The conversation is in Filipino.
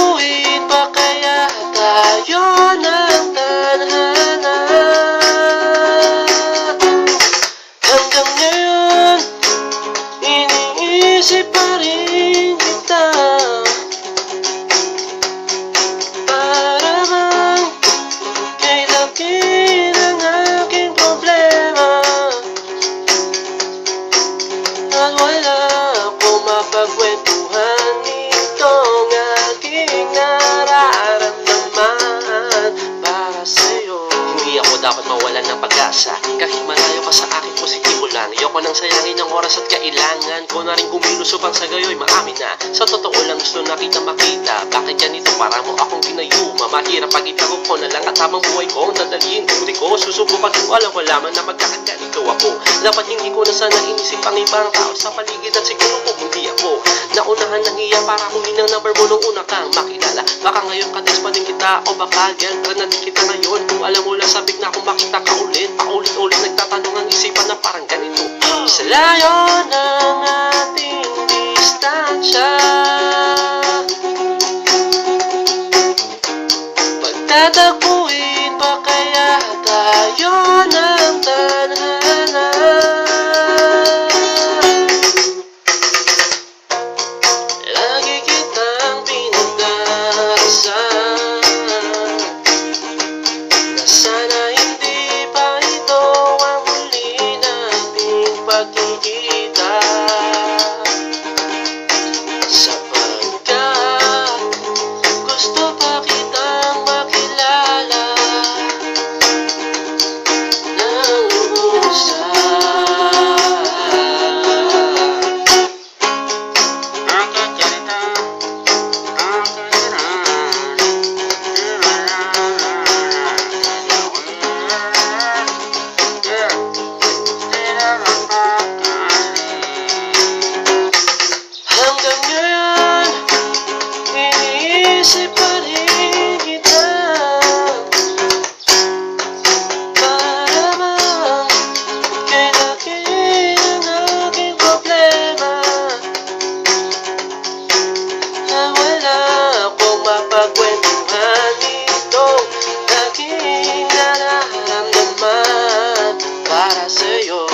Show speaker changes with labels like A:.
A: Pagtatagpuin pa kaya tayo ng tadhana Hanggang ngayon, iniisip pa rin kita. Para bang kay laki ng aking problema? At wala Mawalan ng pag-asa Kahit malayo ka sa akin positibo lang. Ayoko nang sayangin ang oras at kailangan Ko na rin kumilos upang sa gayo'y maamin na. Sa totoo lang gusto na kita makita. Bakit ganito? Para mo akong ginayuma Mahirap pag itago ko na lang at tamang buhay ko Ang dadalhin. Hindi ko susubukan kung alam ko lamang na magkakaganito ako. Dapat hindi ko na sana inisip ang ibang tao sa paligid At siguro kung hindi ako. Naunahan ng iya para kunin ang number mo nung una kang makilala. Baka ngayon ka-text pa din kita o baka girlfriend na din kita ngayon. Kung alam mo lang sabik na kung makita ka Paulit-ulit nagtatanong ang isipan na parang ganito. Sa layo ng iniisip pa rin kita Para bang kay laki ang aking problema Na wala akong mapagkwentuhan Itong para sa'yo